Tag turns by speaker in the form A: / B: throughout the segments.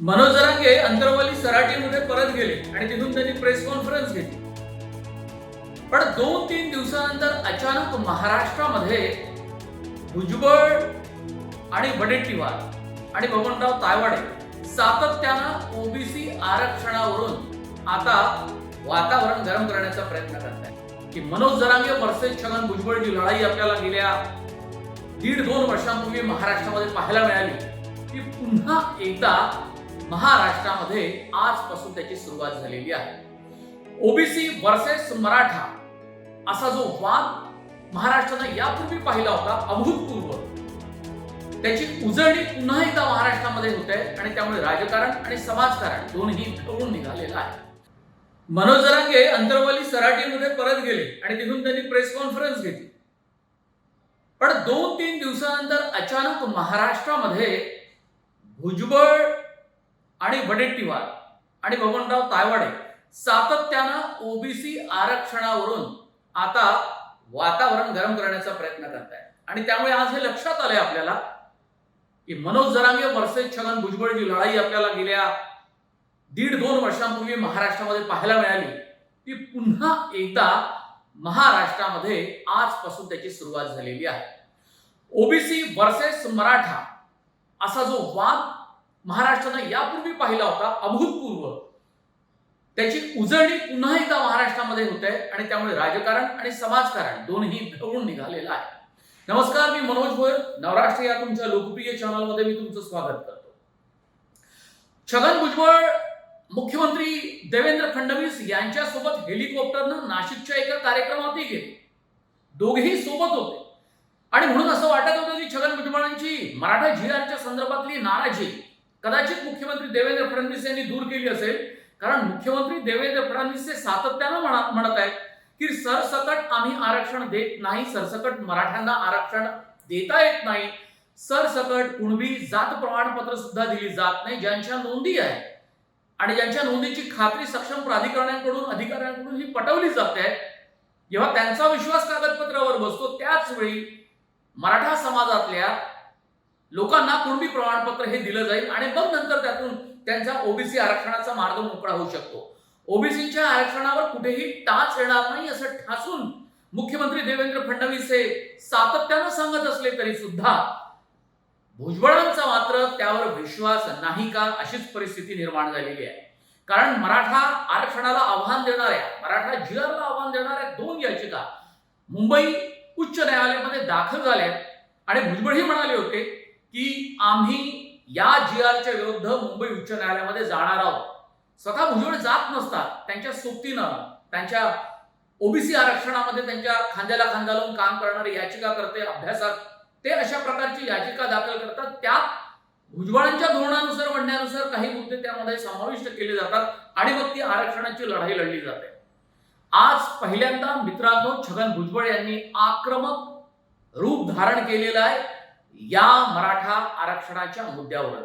A: मनोज जरांगे अंतरवाली सराटीमध्ये परत गेले आणि तिथून त्यांनी प्रेस कॉन्फरन्स घेतली. पण दोन तीन दिवसानंतर अचानक महाराष्ट्रामध्ये भुजबळ आणि वडेट्टीवार आणि बबनराव तायवाडे सातत्यानं ओबीसी आरक्षणावरून आता वातावरण गरम करण्याचा प्रयत्न करत आहेत की मनोज जरांगे वर्सेस छगन भुजबळची लढाई आपल्याला गेल्या दीड दोन वर्षांपूर्वी महाराष्ट्रामध्ये पाहायला मिळाली. की पुन्हा एकदा महाराष्ट्रामध्ये आजपासून त्याची सुरुवात झालेली आहे. ओबीसी वर्सेस मराठा असा जो वाद महाराष्ट्रानं यापूर्वी पाहिला होता अभूतपूर्व. त्याची उजळणी पुन्हा एकदा महाराष्ट्रामध्ये होते आणि त्यामुळे राजकारण आणि समाजकारण दोन्ही ढवळून निघालेलं आहे. मनोज जरांगे अंतरवाली सराटीमध्ये परत गेले आणि तिथून त्यांनी प्रेस कॉन्फरन्स घेतली. पण दोन तीन दिवसानंतर अचानक महाराष्ट्रामध्ये भुजबळ आणि वडेट्टीवार आणि बबनराव तायवाडे सातत्यानं ओबीसी आरक्षणावरून आता वातावरण गरम करण्याचा प्रयत्न करत आहे आणि त्यामुळे आज हे लक्षात आलंय आपल्याला की मनोज जरांगे वर्सेस छगन भुजबळ जी लढाई आपल्याला गेल्या दीड दोन वर्षांपूर्वी महाराष्ट्रामध्ये पाहायला मिळाली. ती पुन्हा एकदा महाराष्ट्रामध्ये आजपासून त्याची सुरुवात झालेली आहे. ओबीसी वर्सेस मराठा असा जो वाद महाराष्ट्रानं यापूर्वी पाहिला होता अभूतपूर्व. त्याची उजळणी पुन्हा एकदा महाराष्ट्रामध्ये होते आणि त्यामुळे राजकारण आणि समाजकारण दोन्ही ढवळून निघालेलं आहे. नमस्कार मी मनोज भोयर. नवराष्ट्र या तुमच्या लोकप्रिय चॅनलमध्ये मी तुमचं स्वागत करतो. छगन भुजबळ मुख्यमंत्री देवेंद्र फडणवीस यांच्यासोबत हेलिकॉप्टरनं नाशिकच्या एका कार्यक्रमातही गेले. दोघेही सोबत होते. आणि म्हणून असं वाटत होतं की छगन भुजबळांची मराठा झिआरच्या संदर्भातली नाराजी कदाचित मुख्यमंत्री देवेंद्र फडणवीस यांनी दूर केली असेल. कारण मुख्यमंत्री देवेंद्र फडणवीस हे सातत्यानं म्हणत आहेत की सरसकट आम्ही आरक्षण देत नाही सरसकट मराठ्यांना आरक्षण देता येत नाही. सरसकट कुणबी जात प्रमाणपत्र सुद्धा दिली जात नाही ज्यांच्या नोंदी आहेत. आणि ज्यांच्या नोंदीची खात्री सक्षम प्राधिकरणांकडून अधिकाऱ्यांकडून ही पटवली जाते. जेव्हा त्यांचा विश्वास कागदपत्रावर बसतो त्याच वेळी मराठा समाजातल्या लोकांना कुणबी प्रमाणपत्र हे दिलं जाईल आणि मग नंतर त्यातून त्यांचा ओबीसी आरक्षणाचा मार्ग मोकळा होऊ शकतो. ओबीसीच्या आरक्षणावर कुठेही टाच येणार नाही असं ठासून मुख्यमंत्री देवेंद्र फडणवीस हे सातत्यानं सांगत असले तरी सुद्धा भुजबळांचा मात्र त्यावर विश्वास नाही का अशीच परिस्थिती निर्माण झालेली आहे. कारण मराठा आरक्षणाला आव्हान देणाऱ्या मराठा जिल्ह्याला आव्हान देणाऱ्या दोन याचिका मुंबई उच्च न्यायालयामध्ये दाखल झाल्या आणि भुजबळही म्हणाले होते की आम्ही या जी आरच्या विरुद्ध मुंबई उच्च न्यायालयामध्ये जाणार आहोत. स्वतः भुजबळ जात नसतात त्यांच्या सोबतीनं त्यांच्या ओबीसी आरक्षणामध्ये त्यांच्या खांद्याला खांदा लावून काम करणारे याचिका करते अभ्यासक. ते अशा प्रकारची याचिका दाखल करतात. त्यात भुजबळांच्या धोरणानुसार म्हणण्यानुसार काही मुद्दे त्यामध्ये समाविष्ट केले जातात. आणि मग ती आरक्षणाची लढाई लढली जाते. आज पहिल्यांदा मित्रांनो छगन भुजबळ यांनी आक्रमक रूप धारण केलेलं आहे. या मराठा आरक्षणाच्या मुद्द्यावर.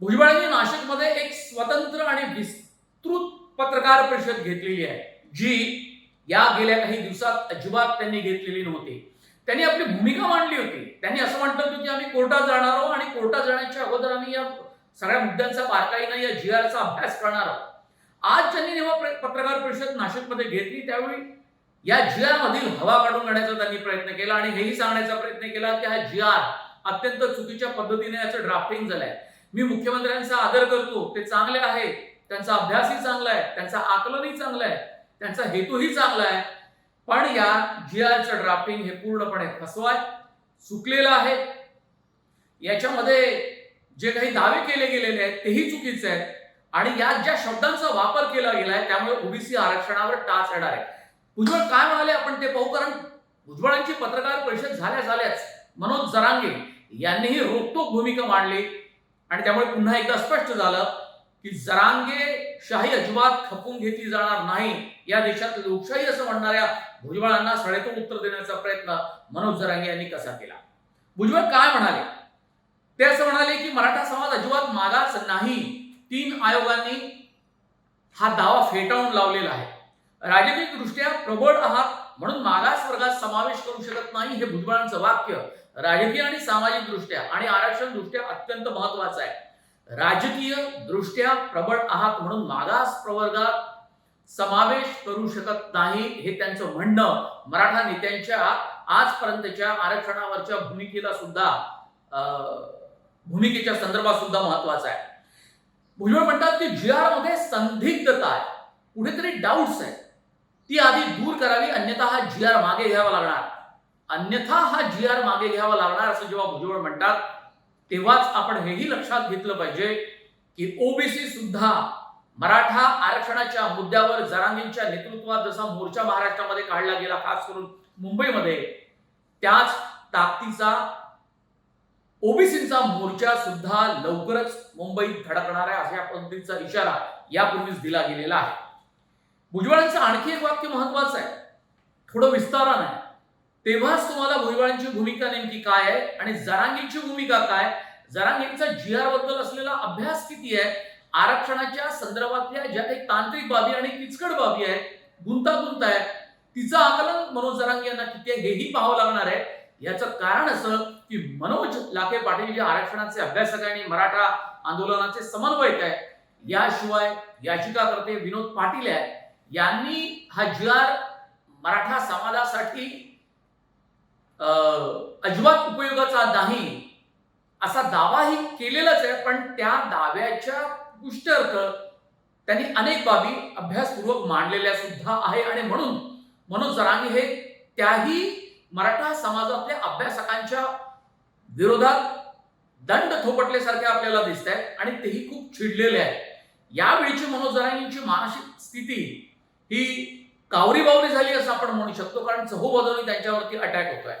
A: भुजबळांनी नाशिकमध्ये एक स्वतंत्र आणि विस्तृत पत्रकार परिषद घेतलेली आहे जी या गेल्या काही दिवसात अजिबात त्यांनी घेतलेली नव्हती. त्यांनी आपली भूमिका मांडली होती. त्यांनी असं म्हटलं होतं की आम्ही कोर्टात जाणार आहोत आणि कोर्टात जाण्याच्या अगोदर आम्ही या सगळ्या मुद्द्यांचा बारकाईनं या जी आरचा अभ्यास करणार आहोत. आज त्यांनी जेव्हा पत्रकार परिषद नाशिकमध्ये घेतली त्यावेळी या जी मधील हवा काढून काढायचा त्यांनी प्रयत्न केला आणि हेही सांगण्याचा प्रयत्न केला की हा जी आर अत्यंत चुकीच्या पद्धतीने याचं ड्राफ्टिंग झालंय. मी मुख्यमंत्र्यांचा आदर करतो. ते चांगले आहे त्यांचा अभ्यासही चांगला आहे. त्यांचा आकलनही चांगलं आहे. त्यांचा हेतूही चांगला आहे. पण या जी आरचं ड्राफ्टिंग हे पूर्णपणे फसवाय चुकलेलं आहे. याच्यामध्ये जे काही दावे केले गेलेले आहेत तेही चुकीचे आहेत. आणि यात ज्या शब्दांचा वापर केला गेलाय त्यामुळे ओबीसी आरक्षणावर टाच येणार आहे. भुजबळ काय म्हणाले आपण ते पाहू? कारण भुजबळांची पत्रकार परिषद झाल्या झाल्याच मनोज जरांगे यांनीही रोखटोक भूमिका मांडली. आणि त्यामुळे पुन्हा एकदा स्पष्ट झालं की जरांगे शाही अजिबात खपून घेतली जाणार नाही. या देशात लोकशाही असं म्हणणाऱ्या भुजबळांना सडेतून उत्तर देण्याचा प्रयत्न मनोज जरांगे यांनी कसा केला? भुजबळ काय म्हणाले? ते असं म्हणाले की मराठा समाज अजिबात मागास नाही. तीन आयोगांनी हा दावा फेटाळून लावलेला आहे. राजकीय दृष्ट्या प्रबळ आहात म्हणून मागास वर्गात समावेश करू शकत नाही हे भुजबळांचं वाक्य. राजकीय आणि सामाजिक दृष्ट्या आणि आरक्षण दृष्ट्या अत्यंत महत्वाचं आहे. राजकीय दृष्ट्या प्रबळ आहात म्हणून मागास प्रवर्गात समावेश करू शकत नाही हे त्यांचं म्हणणं. मराठा नेत्यांच्या आजपर्यंतच्या आरक्षणावरच्या भूमिकेला सुद्धा अं, भूमिकेच्या संदर्भात सुद्धा महत्वाचं आहे. भुजबळ म्हणतात की जी आरमध्ये संदिग्धता आहे. कुठेतरी डाऊट्स आहेत. ती आधी दूर करावी अन्यथा हा जी आर मागे घ्यावा लागणार. अन्यथा हा जी आर मागे घ्यावा लागणार असं जेव्हा भुजबळ म्हणतात तेव्हाच आपण हेही लक्षात घेतलं पाहिजे की ओबीसी सुद्धा मराठा आरक्षणाच्या मुद्द्यावर जरांगींच्या नेतृत्वात जसा मोर्चा महाराष्ट्रामध्ये काढला गेला खास करून मुंबईमध्ये त्याच ताकदीचा ओबीसीचा मोर्चा सुद्धा लवकरच मुंबईत धडकणार आहे अशा पद्धतीचा इशारा यापूर्वीच दिला गेलेला आहे. भुजबळांचं आणखी एक वाक्य महत्वाचं आहे. थोडं विस्तारानं आहे. तेव्हाच तुम्हाला भुजबळांची भूमिका नेमकी काय आहे आणि जरांगींची भूमिका काय? जरांगींचा जी आरबद्दल असलेला अभ्यास किती आहे? आरक्षणाच्या संदर्भातल्या ज्या काही तांत्रिक बाबी आणि किचकट बाबी आहेत गुंतागुंत आहे तिचं आकलन मनोज जरांगी यांना किती आहे हेही पाहावं लागणार आहे. याचं कारण असं की मनोज लाखे पाटील जे आरक्षणाचे अभ्यासक आहे आणि मराठा आंदोलनाचे समन्वयक आहे याशिवाय याचिकाकर्ते विनोद पाटील आहे. यांनी हा जी आर मराठा समाजासाठी अं, अजिबात उपयोगाचा नाही असा दावाही केलेलाच आहे. पण त्या दाव्याच्या पुष्टर्थ त्यांनी अनेक बाबी अभ्यासपूर्वक मांडलेल्या सुद्धा आहे. आणि म्हणून मनोज जरांगे हे त्याही मराठा समाजातल्या अभ्यासकांच्या विरोधात दंड थोपटल्यासारखे आपल्याला दिसत आहेत आणि तेही खूप चिडलेले आहेत. यावेळीची मनोज जरांगेंची मानसिक स्थिती ही कावरी बावरी झाली असं आपण म्हणू शकतो कारण चहूबाजूनी त्यांच्यावरती अटॅक होतोय.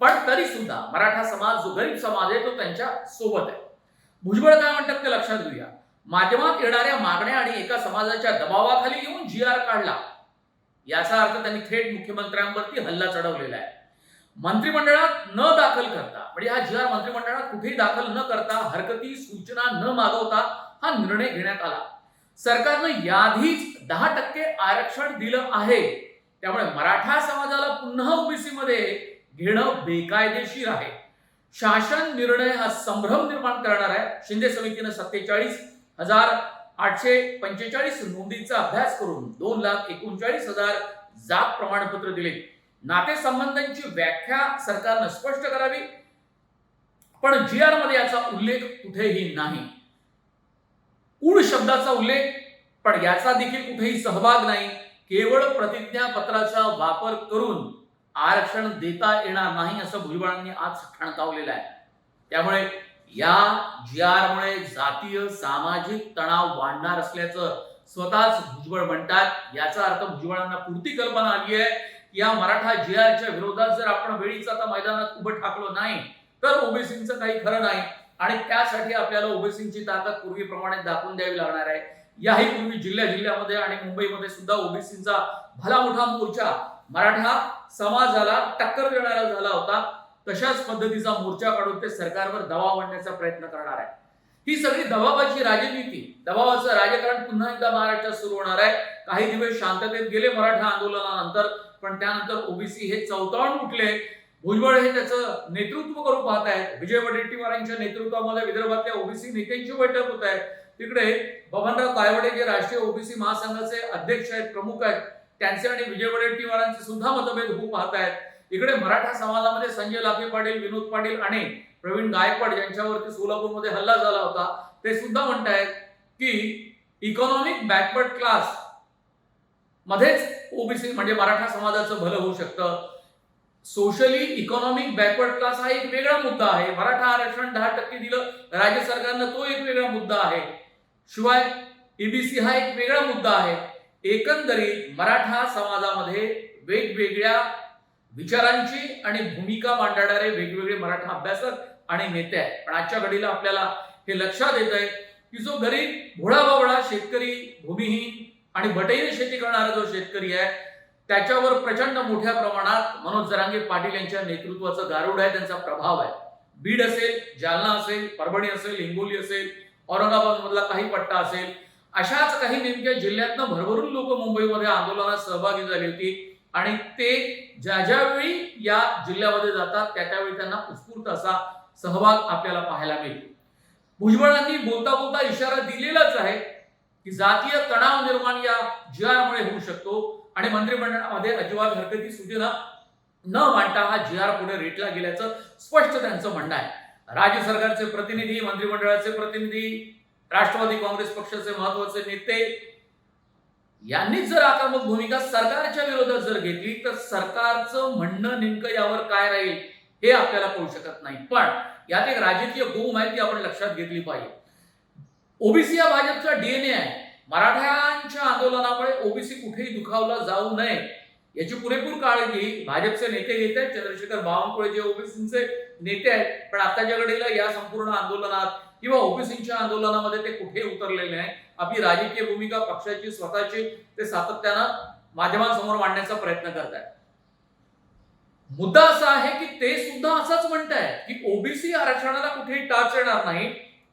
A: पण तरी सुद्धा मराठा समाज जो गरीब समाज आहे तो त्यांच्यासोबत आहे. भुजबळ काय म्हणतात ते लक्षात घेऊया. माध्यमात येणाऱ्या मागण्या आणि एका समाजाच्या दबावाखाली येऊन जी आर काढला. याचा अर्थ त्यांनी थेट मुख्यमंत्र्यांवरती हल्ला चढवलेला आहे. मंत्रिमंडळात न दाखल करता म्हणजे हा जी आर मंत्रिमंडळात कुठेही दाखल न करता हरकती सूचना न मागवता हा निर्णय घेण्यात आला. सरकारनं याआधीच दहा टक्के आरक्षण दिलं आहे. त्यामुळे मराठा समाजाला पुन्हा ओबीसी मध्ये घेणं बेकायदेशीर आहे. शासन निर्णय हा संभ्रम निर्माण करणार आहे. शिंदे समितीनं सत्तेचाळीस हजार आठशे पंचेचाळीस नोंदींचा अभ्यास करून दोन लाख एकोणचाळीस हजार जात प्रमाणपत्र दिले. नातेसंबंधांची व्याख्या सरकारनं स्पष्ट करावी. पण जी आरमध्ये याचा उल्लेख कुठेही नाही. ऊळ शब्दाचा उल्लेख पण याचा देखील कुठेही सहभाग नाही. केवळ प्रतिज्ञापत्राचा वापर करून आरक्षण देता येणार नाही असं भुजबळांनी आज ठणकावलेलं आहे. त्यामुळे या जी आरमुळे जातीय सामाजिक तणाव वाढणार असल्याचं स्वतःच भुजबळ म्हणतात. याचा अर्थ भुजबळांना पुरती कल्पना आली आहे. या मराठा जी आरच्या विरोधात जर आपण वेळीच आता मैदानात उभं ठाकलो नाही तर ओबीसीचं काही खरं नाही. आणि त्यासाठी आपल्याला ओबीसीची ताकद पूर्वीप्रमाणे दाखवून द्यावी लागणार आहे. याही पूर्वी जिल्ह्या जिल्ह्यामध्ये आणि मुंबईमध्ये सुद्धा ओबीसीचा भला मोठा मोर्चा मराठा समाजाला टक्कर देणारा झाला होता. तशाच पद्धतीचा मोर्चा काढून ते सरकारवर दबाव आणण्याचा प्रयत्न करणार आहे. ही सगळी दबावाची राजनीती दबावाचं राजकारण पुन्हा एकदा महाराष्ट्रात सुरू होणार आहे. काही दिवस शांततेत गेले मराठा आंदोलनानंतर पण त्यानंतर ओबीसी हे चौताळून उठले भुजबळ हे त्याचं नेतृत्व करून पाहत आहेत. विजय वडेट्टीवारांच्या नेतृत्वामध्ये विदर्भातल्या ओबीसी नेत्यांची बैठक होत आहे. तिकडे बबनराव तायवडे जे राष्ट्रीय ओबीसी महासंघाचे अध्यक्ष आहेत प्रमुख आहेत. त्यांचे आणि विजय वडेट्टीवारांचे सुद्धा मतभेद होऊ पाहत आहेत. इकडे मराठा समाजामध्ये संजय लाखे पाटील विनोद पाटील आणि प्रवीण गायकवाड यांच्यावरती सोलापूरमध्ये हल्ला झाला होता. ते सुद्धा म्हणतायत की इकॉनॉमिक बॅकवर्ड क्लास मध्येच ओबीसी म्हणजे मराठा समाजाचं भलं होऊ शकतं. सोशली इकॉनॉमिक बॅकवर्ड क्लास हा एक वेगळा मुद्दा आहे. मराठा आरक्षण दहा टक्के दिलं राज्य सरकारनं तो एक वेगळा मुद्दा आहे. शिवाय ईबीसी हा एक वेगळा मुद्दा आहे. एकंदरीत मराठा समाजामध्ये वेगवेगळ्या विचारांची आणि भूमिका मांडणारे वेगवेगळे मराठा अभ्यासक आणि नेते आहेत. पण आजच्या घडीला आपल्याला हे लक्षात येत आहे की जो गरीब भोळा बावळा शेतकरी भूमिहीन आणि भटईने शेती करणारा जो शेतकरी आहे त्याच्यावर प्रचंड मोठ्या प्रमाणात मनोज जरांगे पाटील यांच्या नेतृत्वाचं गारुड आहे त्यांचा प्रभाव आहे. बीड असेल जालना असेल परभणी असेल हिंगोली असेल औरंगाबाद मधला काही पट्टा असेल अशाच काही नेमक्या जिल्ह्यातनं भरभरून लोक मुंबईमध्ये आंदोलनात सहभागी झाली होती. आणि ते ज्या ज्यावेळी या जिल्ह्यामध्ये जातात त्या त्यावेळी त्यांना उत्स्फूर्त असा सहभाग आपल्याला पाहायला मिळतो. भुजबळांनी बोलता बोलता इशारा दिलेलाच आहे की जातीय तणाव निर्माण या जी होऊ शकतो. आणि मंत्रिमंडळामध्ये अजिबात हरकती सूचना न मांडता हा जी आर पुढे रेटला गेल्याचं स्पष्ट त्यांचं म्हणणं आहे. राज्य सरकारचे प्रतिनिधी मंत्रिमंडळाचे प्रतिनिधी राष्ट्रवादी काँग्रेस पक्षाचे महत्त्वाचे नेते यांनीच जर आक्रमक भूमिका सरकारच्या विरोधात जर घेतली तर सरकारचं म्हणणं नेमकं यावर काय राहील हे आपल्याला कळू शकत नाही. पण यात एक राजकीय गोम आहे ती आपण लक्षात घेतली पाहिजे. ओबीसी हा भाजपचा डीएनए आहे. मराठ्यांच्या आंदोलनामुळे ओबीसी कुठेही दुखावला जाऊ नये याची पुरेपूर काळजी भाजपचे नेते घेत आहेत. चंद्रशेखर बावनकुळे जे ओबीसीचे नेते आहेत पण आताच्या घडीला या संपूर्ण आंदोलनात किंवा ओबीसीच्या आंदोलनामध्ये ते कुठे उतरलेले नाही आपली राजकीय भूमिका पक्षाची स्वतःची ते सातत्यानं माध्यमांसमोर मांडण्याचा प्रयत्न करत आहेत मुद्दा असा आहे की ते सुद्धा असंच म्हणतायत की ओबीसी आरक्षणाला कुठेही टाच येणार नाही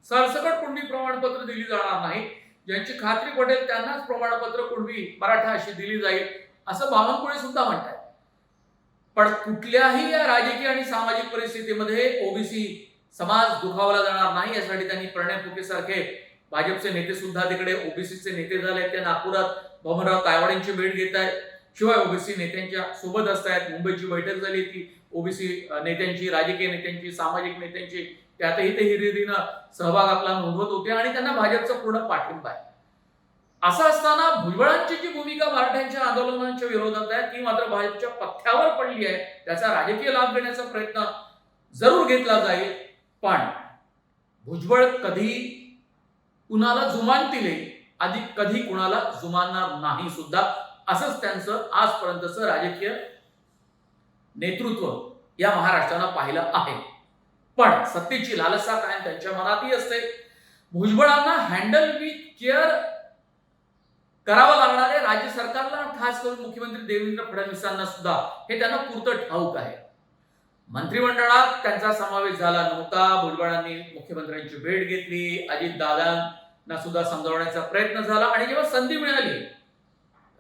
A: सरसकट कोणती प्रमाणपत्र दिली जाणार नाही ज्यांची खात्री पटेल त्यांनाच प्रमाणपत्र कुणबी मराठा अशी दिली जाईल असं बावनकुळे सुद्धा म्हणतात पण कुठल्याही या राजकीय आणि सामाजिक परिस्थितीमध्ये ओबीसी समाज दुखावला जाणार नाही यासाठी त्यांनी प्रणय फुके सारखे भाजपचे नेते सुद्धा तिकडे ओबीसीचे नेते झाले ते नागपुरात भवनराव तायवाडेंची भेट घेत आहेत शिवाय ओबीसी नेत्यांच्या सोबत असतायत. मुंबईची बैठक झाली ती. ओबीसी नेत्यांची राजकीय नेत्यांची सामाजिक नेत्यांची त्यातही ते हिरिरीनं सहभाग आपला नोंदवत होते आणि त्यांना भाजपचा पूर्ण पाठिंबा आहे. असं असताना भुजबळांची जी भूमिका मराठ्यांच्या आंदोलनांच्या विरोधात आहे ती मात्र भाजपच्या पथ्यावर पडली आहे. त्याचा राजकीय लाभ घेण्याचा प्रयत्न जरूर घेतला जाईल पण भुजबळ कधी कुणाला जुमानतील आधी कधी कुणाला जुमानणार नाही सुद्धा असंच त्यांचं आजपर्यंतचं राजकीय नेतृत्व या महाराष्ट्रानं पाहिलं आहे. पण सत्तेची लालसा कायम त्यांच्या मनातही असते. भुजबळांना हँडल विथ केअर करावं लागणारे राज्य सरकारला खास करून मुख्यमंत्री देवेंद्र फडणवीसांना सुद्धा. हे त्यांना पुरतं ठाऊक आहे. मंत्रिमंडळात त्यांचा समावेश झाला नव्हता. भुजबळांनी मुख्यमंत्र्यांची भेट घेतली. अजित दादांना सुद्धा समजावण्याचा प्रयत्न झाला. आणि जेव्हा संधी मिळाली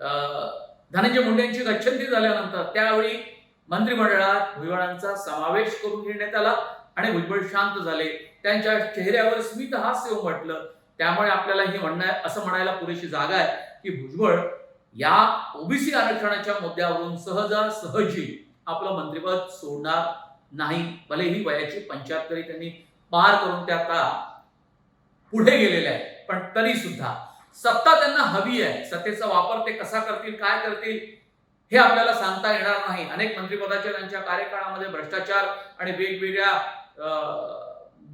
A: अं, धनंजय मुंडे यांची गच्छंती झाल्यानंतर त्यावेळी मंत्रिमंडळात भुजबळांचा समावेश करून घेण्यात आला. आणि भुजबळ शांत झाले. त्यांच्या चेहऱ्यावर स्मित हास्य उमटलं त्यामुळे आपल्याला हे म्हणणं असं म्हणायला पुरेशी जागा आहे की भुजबळ या ओबीसी आरक्षणाच्या मुद्द्यावरून सहजासहजी आपलं मंत्रिपद सोडणार नाही. भलेही वयाची पंच्याहत्तरी त्यांनी पार करून त्या आता पुढे गेलेले आहे पण तरी सुद्धा सत्ता त्यांना हवी आहे. सत्तेचा वापर ते कसा करतील काय करतील हे आपल्याला सांगता येणार नाही. अनेक मंत्रिपदाच्या त्यांच्या कार्यकाळामध्ये भ्रष्टाचार आणि वेगवेगळ्या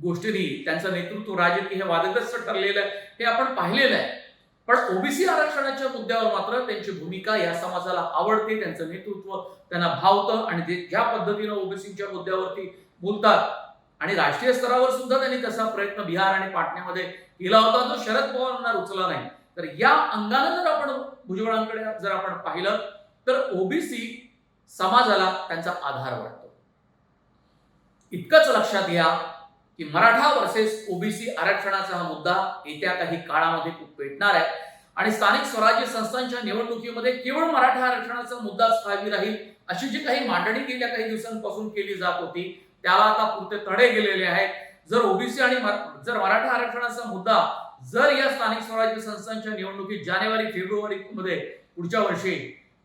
A: गोष्टींनी त्यांचं नेतृत्व राजकीय हे वादग्रस्त ठरलेलं आहे हे आपण पाहिलेलं आहे. पण ओबीसी आरक्षणाच्या मुद्द्यावर मात्र त्यांची भूमिका या समाजाला आवडते त्यांचं नेतृत्व त्यांना भावतं आणि ज्या पद्धतीनं ओबीसीच्या मुद्द्यावरती बोलतात आणि राष्ट्रीय स्तरावर सुद्धा त्यांनी तसा प्रयत्न बिहार आणि पाटण्यामध्ये केला होता जो शरद पवारांना रुचला नाही. तर या अंगानं जर आपण भुजबळांकडे जर आपण पाहिलं तर ओबीसी समाजाला त्यांचा आधार वाटतो. इतकंच लक्षात घ्या की मराठा वर्सेस ओबीसी आरक्षणाचा हा मुद्दा येत्या काही काळामध्ये खूप पेटणार आहे. आणि स्थानिक स्वराज्य संस्थांच्या निवडणुकीमध्ये केवळ मराठा आरक्षणाचा मुद्दा स्थायी राहील अशी जी काही मांडणी गेल्या काही दिवसांपासून केली जात होती त्याला आता पुरते तडे गेलेले आहेत. जर ओबीसी आणि जर मराठा आरक्षणाचा मुद्दा जर या स्थानिक स्वराज्य संस्थांच्या निवडणुकीत जानेवारी फेब्रुवारी मध्ये पुढच्या वर्षी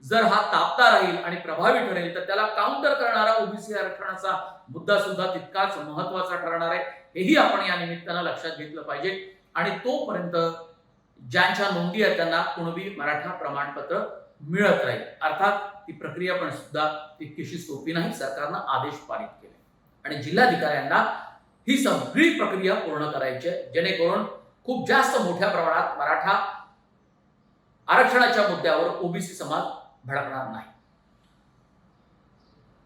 A: जर हा तापता राहील आणि प्रभावी ठरेल तर त्याला काउंटर करणारा ओबीसी आरक्षणाचा मुद्दा सुद्धा तितकाच महत्त्वाचा ठरणार आहे. हेही आपण या निमित्तानं लक्षात घेतलं पाहिजे. आणि तोपर्यंत ज्यांच्या नोंदी आहेत त्यांना कुणबी मराठा प्रमाणपत्र मिळत राहील अर्थात ती प्रक्रिया पण सुद्धा तितकीशी सोपी नाही. सरकारनं आदेश पारित केले. आणि जिल्हाधिकाऱ्यांना ही सगळी प्रक्रिया पूर्ण करायची आहे. जेणेकरून खूप जास्त मोठ्या प्रमाणात मराठा आरक्षणाच्या मुद्द्यावर ओबीसी समाज भडकणार नाही.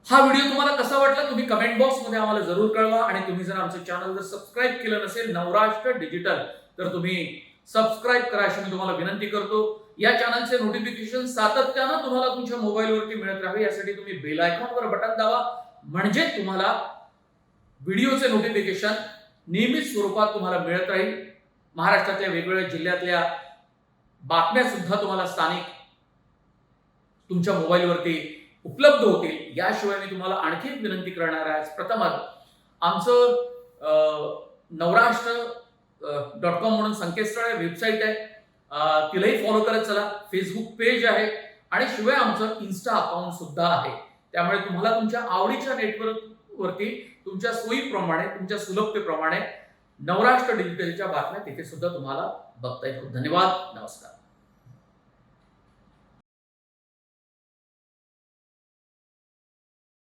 A: हा व्हिडिओ तुम्हाला कसा वाटला तुम्ही कमेंट बॉक्समध्ये आम्हाला जरूर कळवा आणि तुम्ही जर आमचं चॅनल जर सबस्क्राईब केलं नसेल नवराष्ट्र डिजिटल तर तुम्ही सबस्क्राईब करा अशी मी तुम्हाला विनंती करतो. या चॅनलचे नोटिफिकेशन सातत्यानं तुम्हाला तुमच्या मोबाईलवरती मिळत राहावे. यासाठी तुम्ही बेल आयकॉनवर बटन दावा म्हणजे तुम्हाला व्हिडिओचे नोटिफिकेशन नियमित स्वरूपात तुम्हाला मिळत राहील. महाराष्ट्रातल्या वेगवेगळ्या जिल्ह्यातल्या बातम्या सुद्धा तुम्हाला स्थानिक तुमच्या मोबाईलवरती उपलब्ध होतील. याशिवाय मी तुम्हाला आणखी एक विनंती करणार आहे. प्रथमच आमचं नवराष्ट्र डॉट कॉम म्हणून संकेतस्थळ आहे वेबसाईट आहे. तिलाही फॉलो करत चला. फेसबुक पेज आहे. आणि शिवाय आमचं इन्स्टा अकाउंट सुद्धा आहे. त्यामुळे तुम्हाला तुमच्या आवडीच्या नेटवर्क वरती तुमच्या सोयीप्रमाणे तुमच्या सुलभतेप्रमाणे नवराष्ट्र डिजिटलच्या बातम्या तिथे सुद्धा तुम्हाला बघता येतो धन्यवाद. नमस्कार.